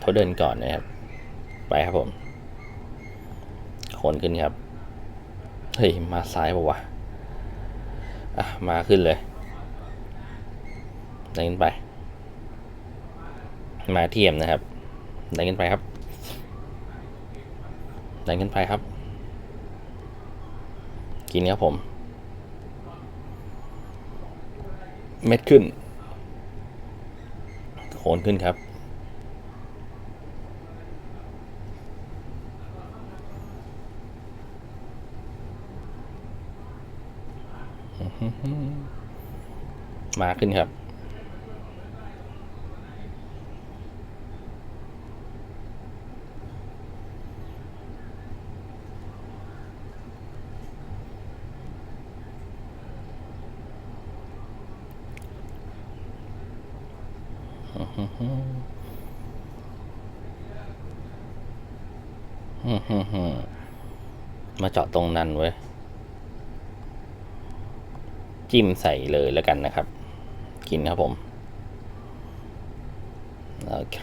เขาเดินก่อนนะครับ ไปครับผมโคนขึ้นครับ เฮ้ย มาซ้ายปะวะอะ มาขึ้นเลยดันขึ้นไป มาเทียมนะครับดันขึ้นไปครับดันขึ้นไปครับ กินครับผม เม็ดขึ้นโคนขึ้นครับ มาขึ้นครับ มาเจาะตรงนั้นเว้ย จิ้มใส่เลยแล้วกันนะครับ กินครับผม โอเค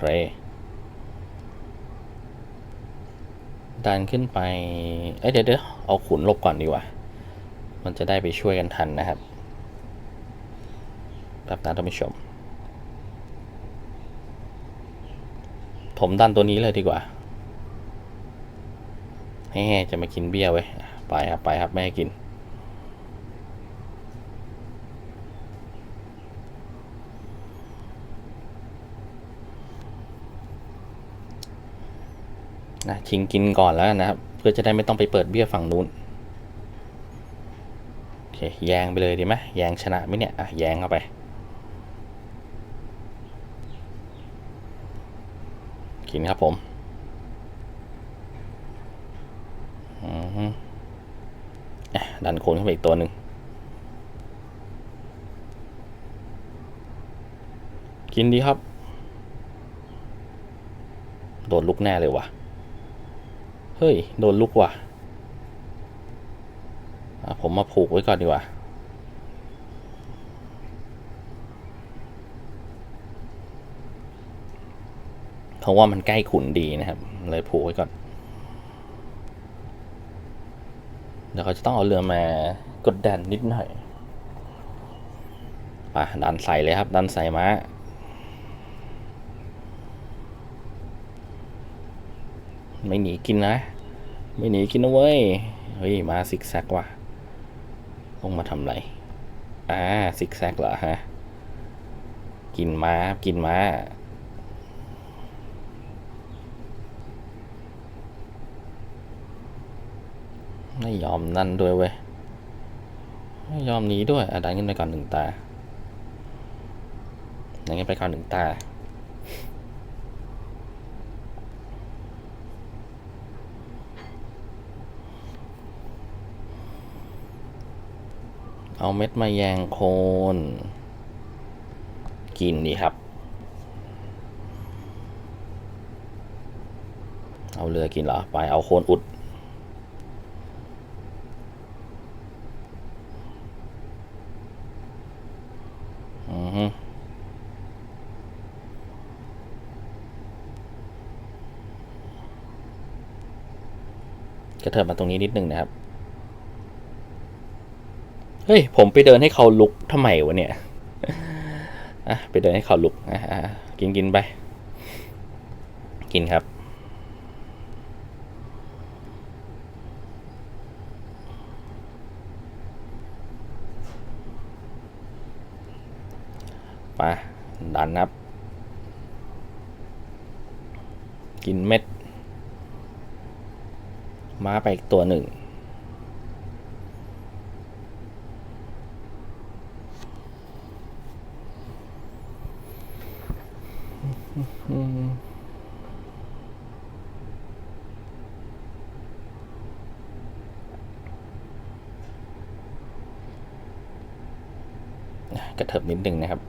ดันขึ้นไป เอ้ยเดี๋ยวเดี๋ยวเอาขุนลบก่อนดีกว่า มันจะได้ไปช่วยกันทันนะครับแป๊บนะท่านผู้ชม ผมดันตัวนี้เลยดีกว่าแฮ่จะมากินเบี้ยไว้ ไปครับ ไปครับ ไม่ให้กิน นะชิงกินก่อนแล้วนะครับ เพื่อจะได้ไม่ต้องไปเปิดเบี้ยฝั่งนู้นโอเคแยงไปเลยดีไหมแยงชนะไหมเนี่ยอะแยงเข้าไปกินครับผมดันโคนขึ้นไปอีกตัวหนึ่งกินดีครับ โดนลุกแน่เลยว่ะ เฮ้ย โดนลุกว่ะผมมาผูกไว้ก่อนดีกว่า เพราะว่ามันใกล้ขุนดีนะครับ เลยผูกไว้ก่อน เดี๋ยวเขาจะต้องเอาเรือมากดดันนิดหน่อยป่ะดันใส่เลยครับ ดันใส่ม้า ไม่หนีกินนะ ไม่หนีกินนะเว้ย เฮ้ย มาซิกแซกว่ะลงมาทำไร อ่าซิกแซกเหรอฮะ กินม้ากินม้าไม่ยอมนั่นด้วยเว้ย ไม่ยอมหนีด้วยอะดันขึ้นไปก่อนหนึ่งตาดันขึ้นไปก่อนหนึ่งตา เอาเม็ดมาแยงโคน กินดีครับ เอาเรือกินเหรอ ไปเอาโคนอุด อือฮึกระเถิบมาตรงนี้นิดนึงนะครับ เฮ้ย ผมไปเดินให้เขาลุกทำไมวะเนี่ยอะไปเดินให้เขาลุกอะกินกินไป กินครับ ไปดันนับ กินเม็ดม้าไปอีกตัวหนึ่ง กระเถิบนิดนึงนะครับ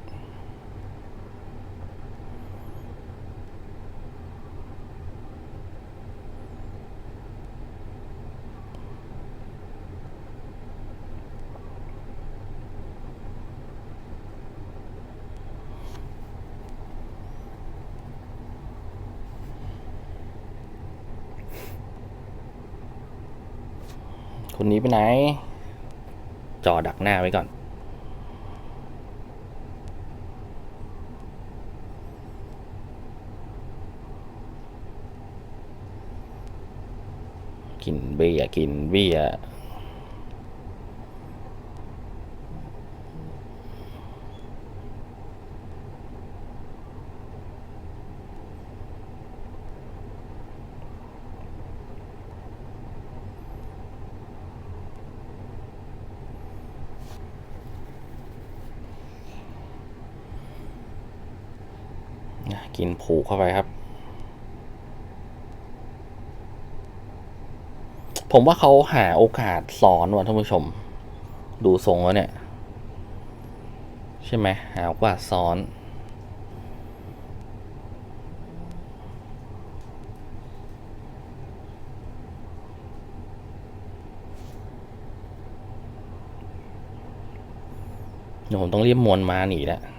หนีไปไหน จอดักหน้าไว้ก่อน กินเบียร์กินเบียร์ กินผูกเข้าไปครับ ผมว่าเขาหาโอกาสสอนว่ะท่านผู้ชม ดูทรงแล้วเนี่ย ใช่ไหมหาโอกาสซ้อนเดี๋ยวผมต้องเรียบมวลมาหนีแล้วอืม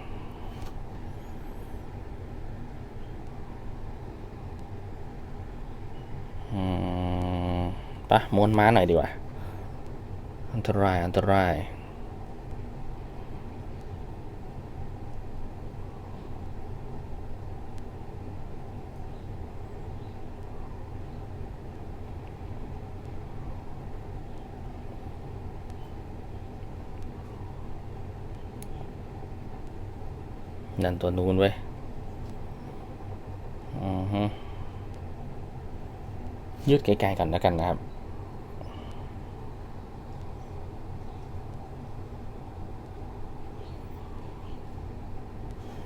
ปะมวลม้าหน่อยดีกว่า อันตราย อันตรายนั่นตัวนู้นเว้ย อือฮึ ยืดไกลๆก่อนแล้วกันนะครับ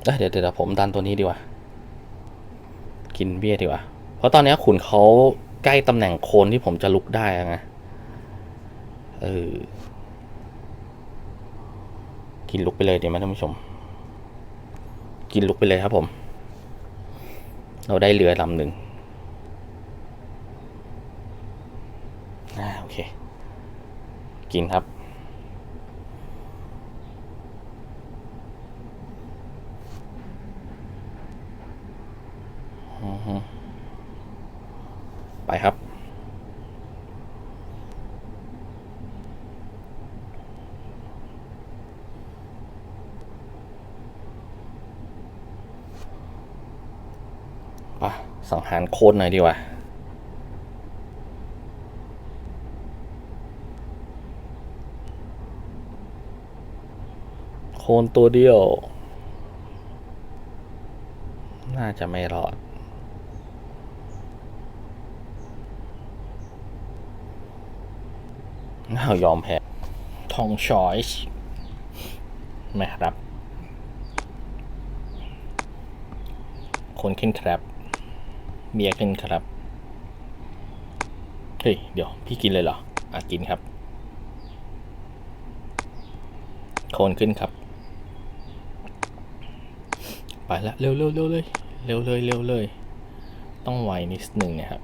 เเดี๋ยวเดี๋ยวผมดันตัวนี้ดีกว่า กินเบี้ยดีกว่า เพราะตอนนี้ขุนเขาใกล้ตำแหน่งโคนที่ผมจะลุกได้ไงเออ กินลุกไปเลยดีไหมท่านผู้ชม กินลุกไปเลยครับผม เราได้เรือลำหนึ่งอ่าโอเค กินครับไปครับป่ะสังหารโคนหน่อยดีกว่า โคนตัวเดียว น่าจะไม่รอด น่ายอมแพ้ทองชอยส์ไม่ครับ คนขึ้นครับ เมียขึ้นครับ เฮ้ย เดี๋ยว พี่กินเลยเหรอ อะ กินครับ โคนขึ้นครับ ละเร็วเร็วเร็วเลยเร็วเลยเร็วเลย ต้องไวนิดนึงนะครับ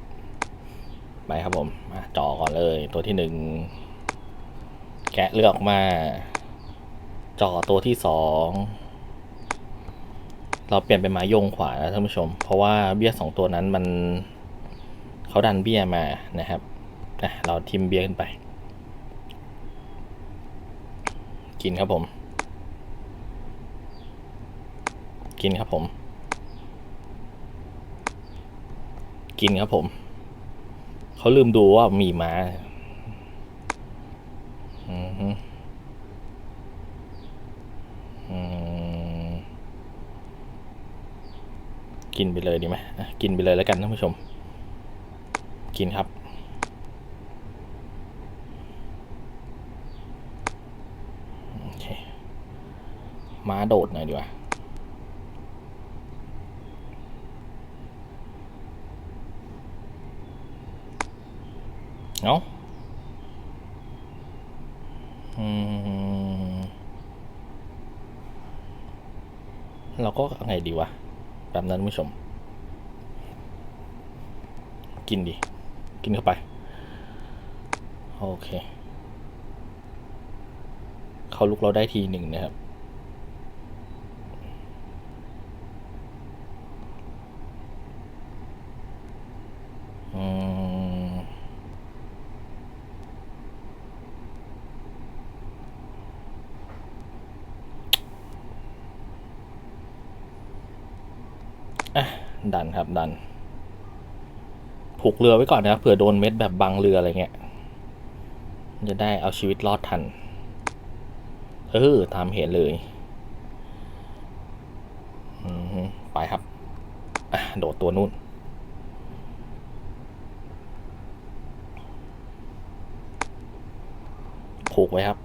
ไปครับผมมาจ่อก่อนเลยตัวที่หนึ่งแกะเลือกมาจ่อตัวที่สองเราเปลี่ยนเป็นไม้ยงขวานะท่านผู้ชม เพราะว่าเบี้ยสองตัวนั้นมันเขาดันเบี้ยมานะครับนะเราทิมเบี้ยขึ้นไป กินครับผม กินครับผม กินครับผม เขาลืมดูว่ามีม้าอือฮึอืมกินไปเลยดีไหมกินไปเลยแล้วกันท่านผู้ชม กินครับ โอเค ม้าโดดหน่อยดีกว่า เอาเราก็ไงดีวะ แบบนั้นท่านผู้ชม กินดิ กินเข้าไป โอเค เขาลุกเราได้ทีหนึ่งนะครับ อืม อะ ดันครับดัน ผูกเรือไว้ก่อนนะครับเผื่อโดนเม็ดแบบบังเรืออะไรเงี้ย จะได้เอาชีวิตรอดทัน เออตามเห็นเลยไปครับโดดตัวนู้นผูกไว้ครับ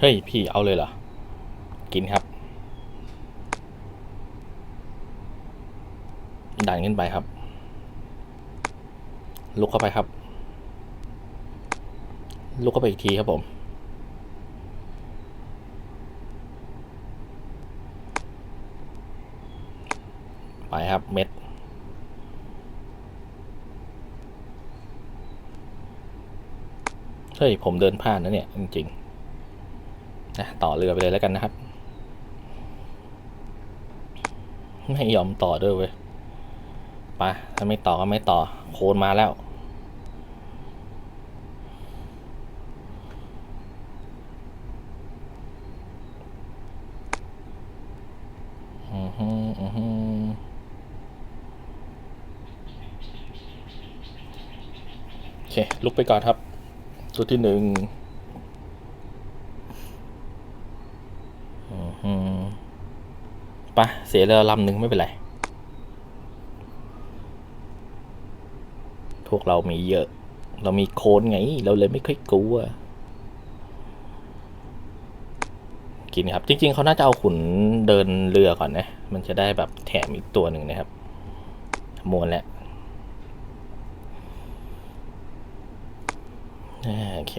เฮ้ย พี่เอาเลยเหรอ กินครับ ดันขึ้นไปครับ ลุกเข้าไปครับ ลุกเข้าไปอีกทีครับผม ไปครับเม็ดเฮ้ย ผมเดินผ่านนะเนี่ย จริงๆ นะต่อเรือไปเลยแล้วกันนะครับ ไม่ยอมต่อด้วยเว้ยไปถ้าไม่ต่อก็ไม่ต่อ โคนมาแล้ว อือฮึอือฮึโอเค ลุกไปก่อนครับ ตัวที่หนึ่งอือฮึ ไปเสียเรือลำหนึ่งไม่เป็นไร พวกเรามีเยอะ เรามีโคนไง เราเลยไม่ค่อยกลัวกินครับ จริง ๆเขาน่าจะเอาขุนเดินเรือก่อนนะ มันจะได้แบบแถมอีกตัวหนึ่งนะครับมวนแล้วโอเค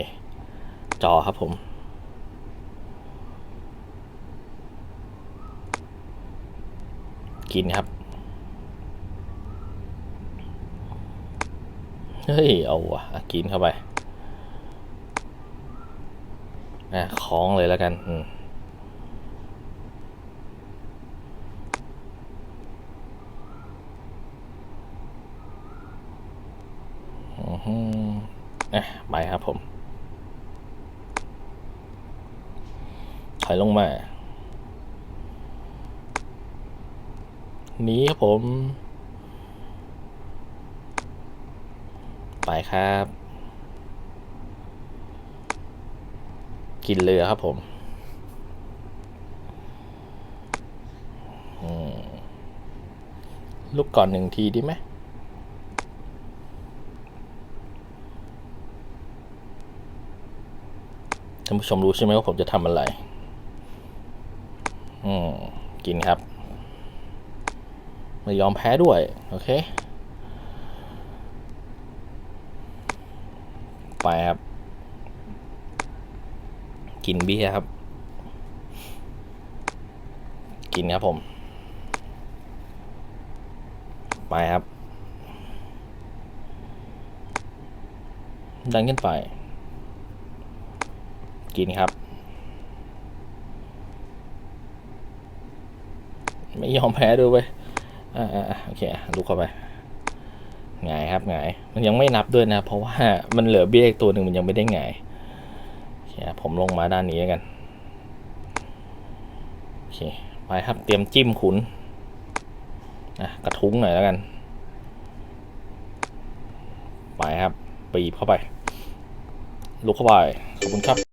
จอครับผม กินครับ เฮ้ย เอาวะกินเข้าไปอะคล้องเลยแล้วกันอืมอือฮึอะไปครับผม ถอยลงมา หนีครับผม ไปครับ กินเรือครับผมลูกก่อนหนึ่งทีดีไหมท่านผู้ชมรู้ใช่ไหมว่าผมจะทำอะไร อืม กินครับ ไม่ยอมแพ้ด้วย โอเคไปครับกินเบี้ยครับ กินครับผม ไปครับ ดันขึ้นไป กินครับ ไม่ยอมแพ้ด้วยเว้ย อ่าโอเคลุกเข้าไปหงายครับหงายมันยังไม่นับด้วยนะ เพราะว่ามันเหลือเบี้ยอีกตัวหนึ่งมันยังไม่ได้หงายโอเคผมลงมาด้านนี้แล้วกันโอเคไปครับเตรียมจิ้มขุนอะกระทุ้งหน่อยแล้วกัน ไปครับปีบเข้าไป ลุกเข้าไปขอบคุณครับ